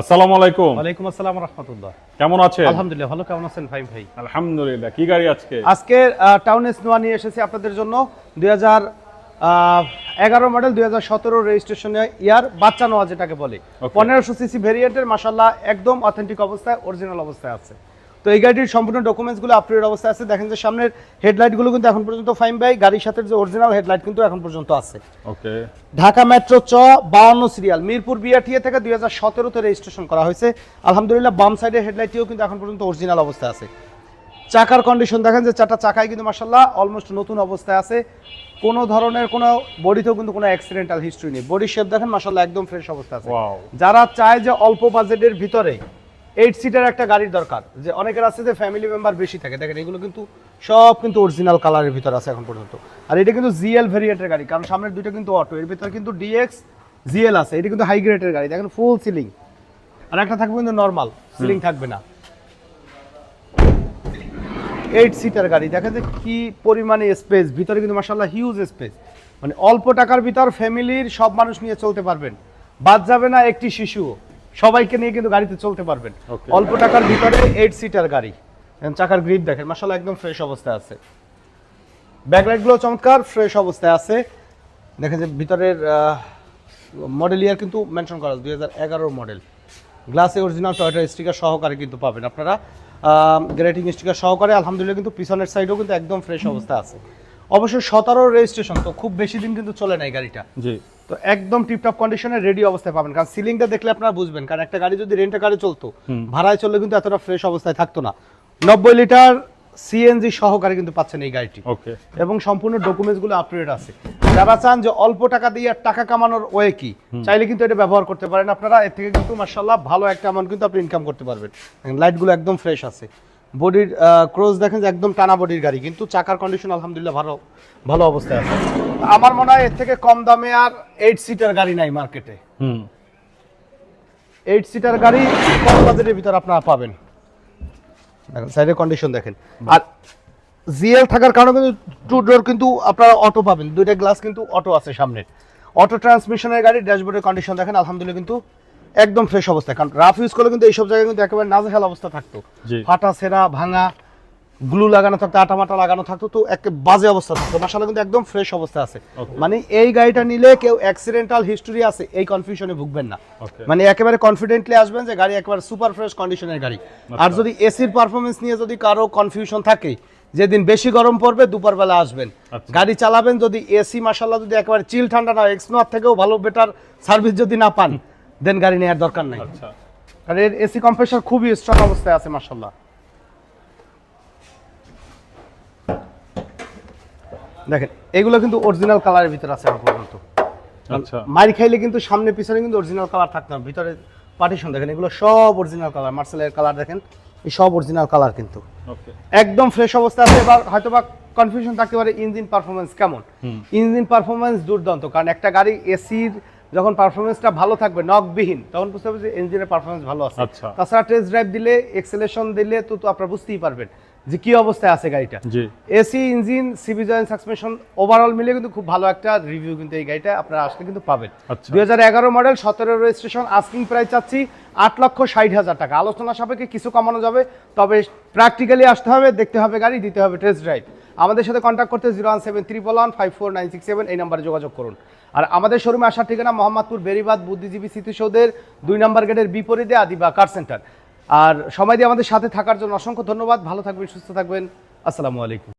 আসসালামু আলাইকুম। ওয়ালাইকুম আসসালাম রাহমাতুল্লাহ। কেমন আছেন? আলহামদুলিল্লাহ ভালো কেমন আছেন ভাই ভাই? আলহামদুলিল্লাহ কি গাড়ি আজকে? আজকে টাউন এস নোয়া নিয়ে এসেছি আপনাদের জন্য। দুই হাজার এগারো মডেল দুই হাজার সতেরো রেজিস্ট্রেশনে ইয়ার বাচ্চা নোয়া যেটাকে বলে। Okay. পনেরোশো সিসি ভেরিয়েন্টের মাসাল্লাহ একদম অথেন্টিক অবস্থায় অরিজিনাল অবস্থায় আছে। তো এই গাড়িটির সম্পূর্ণ ডকুমেন্টসগুলো আপডেট অবস্থায় আছে। দেখেন যে সামনের হেডলাইটগুলো কিন্তু এখন পর্যন্ত ফাইন বাই গাড়ির সাথে যে অরিজিনাল হেডলাইট কিন্তু এখন পর্যন্ত আছে। ওকে ঢাকা মেট্রো চ বাউন্ন সিরিয়াল মিরপুর বিআরটিএ থেকে দুই হাজার সতেরোতে রেজিস্ট্রেশন করা হয়েছে। আলহামদুলিল্লাহ বাম সাইডের হেডলাইটটিও কিন্তু এখন পর্যন্ত অরিজিনাল অবস্থায় আছে। চাকার কন্ডিশন দেখেন যে চারটা চাকাই কিন্তু মার্শাল্লাহ অলমোস্ট নতুন অবস্থায় আছে। কোনো ধরনের কোনো বডিতেও কিন্তু কোনো অ্যাক্সিডেন্টাল হিস্ট্রি নেই। বডি শেপ দেখেন মার্শাল্লাহ একদম ফ্রেশ অবস্থা আছে। যারা চায় যে অল্প বাজেটের ভিতরে এইট সিটার একটা গাড়ির দরকার। যে অনেকের আছে যে ফ্যামিলি মেম্বার বেশি থাকে। দেখেন, এগুলো কিন্তু সব কিন্তু অরিজিনাল কালারের ভিতরে আছে এখন পর্যন্ত। আর এটা কিন্তু জিএল ভেরিয়েন্টের গাড়ি, কারণ সামনের দুইটা কিন্তু অটো এর ভিতরে কিন্তু ডিএক্স জিএল আছে। এটা কিন্তু হাই গ্রেডের গাড়ি। দেখেন ফুল সিলিং আর একটা থাকবে কিন্তু নর্মাল সিলিং থাকবে না। এইট সিটার গাড়ি, দেখেন যে কি পরিমাণে স্পেস ভিতরে কিন্তু মাসাল্লাহ হিউজ স্পেস মানে অল্প টাকার ভিতর ফ্যামিলির সব মানুষ নিয়ে চলতে পারবেন। বাদ যাবে না একটি শিশুও সবাইকে নিয়ে কিন্তু গাড়িতে চলতে পারবেন। অল্প টাকার ভিতরে এইট সিটার গাড়ি। চাকার গ্রিপ দেখেন মাসাল্লাহ একদম ফ্রেশ অবস্থায় আছে। ব্যাকলাইটগুলো চমৎকার ফ্রেশ অবস্থায় আছে। দেখেন যে ভিতরের মডেল ইয়ার কিন্তু মেনশন করা দুই হাজার মডেল গ্লাসে অরিজিনাল টয়টা স্টিকার সহকারে কিন্তু পাবেন আপনারা। গ্রেটিং স্টিকার সহকারে আলহামদুলিল্লাহ কিন্তু পিছনের সাইডেও কিন্তু একদম ফ্রেশ অবস্থা আছে। অবশ্যই সতেরো রেজিস্ট্রেশন তো খুব বেশি দিন কিন্তু চলে নাই গাড়িটা। জি। তো একদম টিপটপ কন্ডিশনে রেডি অবস্থায় পাবেন। কারণ সিলিংটা দেখলে আপনারা বুঝবেন কারণ একটা গাড়ি যদি রেন্টে গাড়ি চলতো ভাড়ায় চললে কিন্তু এতটা ফ্রেশ অবস্থায় থাকতো না। নব্বই লিটার সিএনজি সহকারে কিন্তু পাচ্ছেন এই গাড়িটি। ওকে। এবং সম্পূর্ণ ডকুমেন্টসগুলো আপডেট আছে। যারা চান যে অল্প টাকা দিয়ে আর টাকা কামানোর ওয়ে কি চাইলে কিন্তু এটা ব্যবহার করতে পারেন। আপনারা এর থেকে কিন্তু মার্শাল্লাহ ভালো একটা অ্যামাউন্ট কিন্তু আপনি ইনকাম করতে পারবেন। লাইটগুলো একদম ফ্রেশ আছে। বডির ক্রোজ দেখেন যে একদম টানা বডির গাড়ি কিন্তু চাকার কন্ডিশন আলহামদুলিল্লাহ ভালো ভালো অবস্থায় আছে। আমার মনে হয় এর থেকে কম দামে আর এইট সিটার গাড়ি নাই মার্কেটে হুম। এইট সিটার গাড়ি কম বাজেটের ভিতর আপনারা পাবেন। দেখেন সাইডের কন্ডিশন দেখেন। আর জিএল থাকার কারণে কিন্তু টু ডোর কিন্তু আপনারা অটো পাবেন। দুইটা গ্লাস কিন্তু অটো আছে সামনে। অটো ট্রান্সমিশনের গাড়ি ড্যাশবোর্ডের কন্ডিশন দেখেন আলহামদুলিল্লাহ কিন্তু একদম ফ্রেশ অবস্থা কারণ রাফ ইউজ করলে কিন্তু এইসব জায়গায় কিন্তু একেবারে নাজেহাল অবস্থা থাকতো। ফাটা সেরা ভাঙা গ্লু লাগানো থাকতো আটা মাটা লাগানো থাকতো তো এক বাজে অবস্থা থাকতো। মাসালা কিন্তু একদম ফ্রেশ অবস্থা আছে। মানে এই গাড়িটা নিলে কেউ অ্যাক্সিডেন্টাল হিস্টোরি আছে এই কনফিউশনে ভুগবেন না। মানে একেবারে কনফিডেন্টলি আসবেন যে গাড়ি একেবারে সুপার ফ্রেশ কন্ডিশনের গাড়ি। আর যদি এসির পারফরমেন্স নিয়ে যদি কারও কনফিউশন থাকে যেদিন বেশি গরম পড়বে দুপুরবেলা আসবেন। আচ্ছা। গাড়ি চালাবেন যদি এসি মাসাল্লাহ যদি একেবারে চিল ঠান্ডা না এক্সনোয়ার থেকেও ভালো বেটার সার্ভিস যদি না পান দেন গাড়ি নেওয়ার দরকার নাই। আচ্ছা। কারণ এর এসি কম্প্রেসার খুবই স্ট্রং অবস্থায় আছে মাসাল্লাহ দেখেন এগুলো কিন্তু অরিজিনাল কালারের ভিতরে আছে এখন পর্যন্ত। আচ্ছা। মারি খাইলে কিন্তু সামনে পিছনে কিন্তু অরিজিনাল কালার থাকতো না ভিতরে পার্টিশন দেখেন এগুলো সব অরিজিনাল কালার মার্শালের কালার দেখেন এই সব অরিজিনাল কালার কিন্তু। ওকে একদম ফ্রেশ অবস্থা আছে এবার হয়তো বা কনফিউশন থাকতে পারে ইঞ্জিন পারফরমেন্স কেমন? ইঞ্জিন পারফরমেন্স দুর্দান্ত কারণ একটা গাড়ি এসির যখন পারফরমেন্সটা ভালো থাকবে নকবিহীন তখন বুঝতে হবে যে ইঞ্জিনের পারফরমেন্স ভালো আছে। আচ্ছা। তাছাড়া টেস্ট ড্রাইভ দিলে এক্সেলেশন দিলে তো তো আপনারা বুঝতেই পারবেন যে কি অবস্থায় আছে গাড়িটা। AC engine CV joint suspension overall মিলে কিন্তু খুব ভালো একটা রিভিউ কিন্তু এই গাড়িটা আপনারা আসলে কিন্তু পাবেন। আচ্ছা। দুই হাজার এগারো মডেল সতেরো রেজিস্ট্রেশন আস্কিং প্রাইস চাচ্ছি আট লক্ষ ষাট হাজার টাকা। আলোচনা সাপেক্ষে কিছু কমানো যাবে তবে প্র্যাকটিক্যালি আসতে হবে দেখতে হবে গাড়ি দিতে হবে টেস্ট ড্রাইভ আমাদের সাথে কন্ট্যাক্ট করতে zero one seven triple one five four nine six seven এই নাম্বারে যোগাযোগ করুন। আর আমাদের শোরুমে আসার ঠিকানা মোহাম্মদপুর, বেরিবাদ, বুদ্ধিজীবী স্মৃতিসৌধের দুই নম্বর গেটের বিপরীতে আদিবা কার সেন্টার। আর সময় দিয়ে আমাদের সাথে থাকার জন্য অসংখ্য ধন্যবাদ। ভালো থাকবেন, সুস্থ থাকবেন। আসসালামু আলাইকুম।